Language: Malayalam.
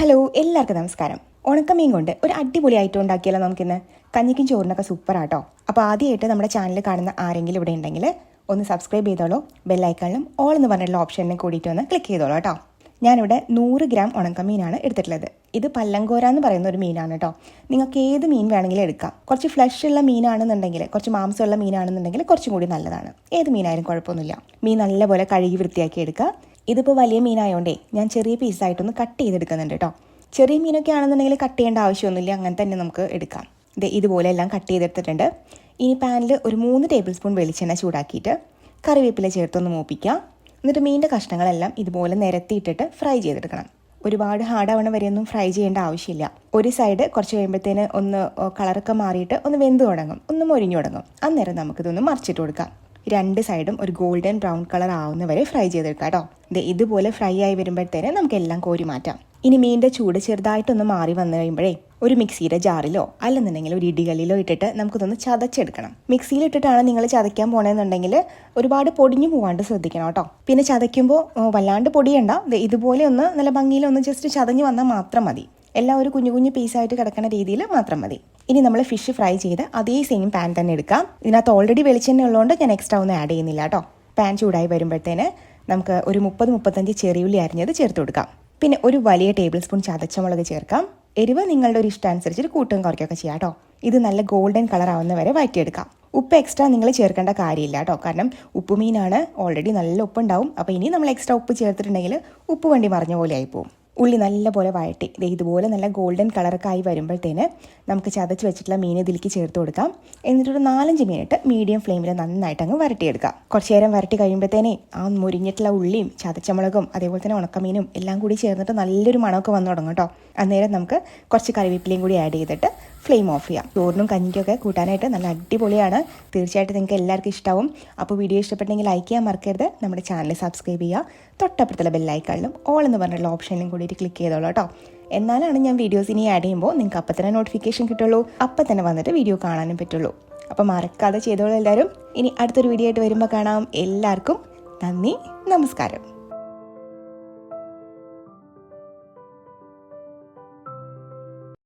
ഹലോ എല്ലാവർക്കും നമസ്കാരം. ഉണക്കമീൻ കൊണ്ട് ഒരു അടിപൊളി ഐറ്റം ഉണ്ടാക്കിയാലോ നമുക്കിന്ന്. കഞ്ഞിക്കും ചോറിനൊക്കെ സൂപ്പറാട്ടോ അപ്പോൾ ആദ്യമായിട്ട് നമ്മുടെ ചാനൽ കാണുന്ന ആരെങ്കിലും ഇവിടെ ഉണ്ടെങ്കിൽ ഒന്ന് സബ്സ്ക്രൈബ് ചെയ്തോളൂ. ബെല്ലൈക്കണിലും ഓൾ എന്ന് പറഞ്ഞിട്ടുള്ള ഓപ്ഷനിലും കൂടിയിട്ട് ഒന്ന് ക്ലിക്ക് ചെയ്തോളൂ കേട്ടോ. ഞാനിവിടെ നൂറ് ഗ്രാം ഉണക്കമീനാണ് എടുത്തിട്ടുള്ളത്. ഇത് പല്ലങ്കോര എന്ന് പറയുന്ന ഒരു മീനാണ് കേട്ടോ. നിങ്ങൾക്ക് ഏത് മീൻ വേണമെങ്കിലും എടുക്കാം. കുറച്ച് ഫ്ലഷ് ഉള്ള മീനാണെന്നുണ്ടെങ്കിൽ കുറച്ച് മാംസമുള്ള മീനാണെന്നുണ്ടെങ്കിൽ കുറച്ചും കൂടി നല്ലതാണ്. ഏത് മീനായാലും കുഴപ്പമൊന്നുമില്ല. മീൻ നല്ലപോലെ കഴുകി വൃത്തിയാക്കി എടുക്കുക. ഇതിപ്പോൾ വലിയ മീനായതുകൊണ്ടേ ഞാൻ ചെറിയ പീസായിട്ടൊന്ന് കട്ട് ചെയ്തെടുക്കുന്നുണ്ട് കേട്ടോ ചെറിയ മീനൊക്കെ ആണെന്നുണ്ടെങ്കിൽ കട്ട് ചെയ്യേണ്ട ആവശ്യമൊന്നുമില്ല. അങ്ങനെ തന്നെ നമുക്ക് എടുക്കാം. ഇത് ഇതുപോലെ എല്ലാം കട്ട് ചെയ്തെടുത്തിട്ടുണ്ട്. ഇനി പാനിൽ ഒരു മൂന്ന് ടേബിൾ സ്പൂൺ വെളിച്ചെണ്ണ ചൂടാക്കിയിട്ട് കറിവേപ്പില ചേർത്തൊന്ന് മൂപ്പിക്കുക. എന്നിട്ട് മീനിന്റെ കഷ്ണങ്ങളെല്ലാം ഇതുപോലെ നിരത്തിയിട്ടിട്ട് ഫ്രൈ ചെയ്തെടുക്കണം. ഒരുപാട് ഹാർഡാവണ വരെയൊന്നും ഫ്രൈ ചെയ്യേണ്ട ആവശ്യമില്ല. ഒരു സൈഡ് കുറച്ച് കഴിയുമ്പോഴത്തേന് ഒന്ന് കളറൊക്കെ മാറിയിട്ട് ഒന്ന് വെന്ത് തുടങ്ങും. ഒന്ന് മൊരിഞ്ഞു തുടങ്ങും. അന്നേരം നമുക്കിതൊന്ന് മറിച്ചിട്ട് കൊടുക്കാം. രണ്ട് സൈഡും ഒരു ഗോൾഡൻ ബ്രൗൺ കളർ ആവുന്ന വരെ ഫ്രൈ ചെയ്തെടുക്കാം കേട്ടോ. ഇതുപോലെ ഫ്രൈ ആയി വരുമ്പോഴത്തേന് നമുക്കെല്ലാം കോരി മാറ്റാം. ഇനി മീനിന്റെ ചൂട് ചെറുതായിട്ടൊന്ന് മാറി വന്നു കഴിയുമ്പോഴേ ഒരു മിക്സിയുടെ ജാറിലോ അല്ലെന്നുണ്ടെങ്കിൽ ഒരു ഇടികല്ലിലോ ഇട്ടിട്ട് നമുക്കിതൊന്ന് ചതച്ചെടുക്കണം. മിക്സിയിൽ ഇട്ടിട്ടാണ് നിങ്ങൾ ചതയ്ക്കാൻ പോണെന്നുണ്ടെങ്കിൽ ഒരുപാട് പൊടിഞ്ഞു പോകാണ്ട് ശ്രദ്ധിക്കണം കേട്ടോ. പിന്നെ ചതയ്ക്കുമ്പോൾ വല്ലാണ്ട് പൊടിയണ്ട. ഇതുപോലെ ഒന്ന് നല്ല ഭംഗിയിൽ ഒന്ന് ജസ്റ്റ് ചതഞ്ഞു വന്നാൽ മാത്രം മതി. എല്ലാം ഒരു കുഞ്ഞു കുഞ്ഞു പീസായിട്ട് കിടക്കുന്ന രീതിയിൽ മാത്രം മതി. ഇനി നമ്മൾ ഫിഷ് ഫ്രൈ ചെയ്ത് അതേ സെയിം പാൻ തന്നെ എടുക്കാം. ഇതിനകത്ത് ഓൾറെഡി വെളിച്ചെണ്ണ ഉള്ളതുകൊണ്ട് ഞാൻ എക്സ്ട്രാ ഒന്നും ആഡ് ചെയ്യുന്നില്ല കേട്ടോ പാൻ ചൂടായി വരുമ്പോഴത്തേന് നമുക്ക് ഒരു മുപ്പത് മുപ്പത്തഞ്ച് ചെറിയുള്ളി അരിഞ്ഞത് ചേർത്ത് കൊടുക്കാം. പിന്നെ ഒരു വലിയ ടേബിൾ സ്പൂൺ ചതച്ചമുളക് ചേർക്കാം. എരിവ് നിങ്ങളുടെ ഒരു ഇഷ്ടം അനുസരിച്ച് കൂട്ടും കുറയ്ക്കുകയൊക്കെ ചെയ്യാം കേട്ടോ ഇത് നല്ല ഗോൾഡൻ കളർ ആവുന്ന വരെ വഴറ്റിയെടുക്കാം ഉപ്പ് എക്സ്ട്രാ നിങ്ങൾ ചേർക്കേണ്ട കാര്യമില്ല കേട്ടോ കാരണം ഉപ്പുമീനാണ് ഓൾറെഡി നല്ല ഉപ്പുണ്ടാവും. അപ്പോൾ ഇനി നമ്മൾ എക്സ്ട്രാ ഉപ്പ് ചേർത്തിട്ടുണ്ടെങ്കിൽ ഉപ്പ് വണ്ടി മറിഞ്ഞ പോലെ ആയിപ്പോവും ഉള്ളി നല്ലപോലെ വഴട്ടി ഇതുപോലെ നല്ല ഗോൾഡൻ കളറൊക്കെ ആയി വരുമ്പോഴത്തേന് നമുക്ക് ചതച്ച് വെച്ചിട്ടുള്ള മീൻ ഇതിലേക്ക് ചേർത്ത് കൊടുക്കാം. എന്നിട്ടൊരു നാലഞ്ച് മിനിറ്റ് മീഡിയം ഫ്ലെയിമിൽ നന്നായിട്ട് അങ്ങ് വരട്ടിയെടുക്കാം. കുറച്ച് നേരം വരട്ടി കഴിയുമ്പോഴത്തേനെ ആ മുരിഞ്ഞിട്ടുള്ള ഉള്ളിയും ചതച്ചമുളകും അതേപോലെ തന്നെ ഉണക്കമീനും എല്ലാം കൂടി ചേർന്നിട്ട് നല്ലൊരു മണമൊക്കെ വന്നു തുടങ്ങും കേട്ടോ. അന്നേരം നമുക്ക് കുറച്ച് കറിവേപ്പിലയും കൂടി ആഡ് ചെയ്തിട്ട് ഫ്ലെയിം ഓഫ് ചെയ്യാം. ചോറിനും കഞ്ഞിക്കൊക്കെ കൂട്ടാനായിട്ട് നല്ല അടിപൊളിയാണ്. തീർച്ചയായിട്ടും നിങ്ങൾക്ക് എല്ലാവർക്കും ഇഷ്ടമാവും അപ്പോൾ വീഡിയോ ഇഷ്ടപ്പെട്ടെങ്കിൽ ലൈക്ക് ചെയ്യാൻ മറക്കരുത്. നമ്മുടെ ചാനൽ സബ്സ്ക്രൈബ് ചെയ്യുക. തൊട്ടപ്പുറത്തുള്ള ബെല്ലൈക്കാളിലും ഓൾ എന്ന് പറഞ്ഞിട്ടുള്ള ഓപ്ഷനിലും കൂടിയിട്ട് ക്ലിക്ക് ചെയ്തോളൂ കേട്ടോ. എന്നാലാണ് ഞാൻ വീഡിയോസ് ഇനി ആഡ് ചെയ്യുമ്പോൾ നിങ്ങൾക്ക് അപ്പം തന്നെ നോട്ടിഫിക്കേഷൻ കിട്ടുള്ളൂ. അപ്പം തന്നെ വന്നിട്ട് വീഡിയോ കാണാനും പറ്റുള്ളൂ. അപ്പം മറക്കാതെ ചെയ്തോളൂ എല്ലാവരും. ഇനി അടുത്തൊരു വീഡിയോ ആയിട്ട് വരുമ്പോൾ കാണാം. എല്ലാവർക്കും നന്ദി നമസ്കാരം.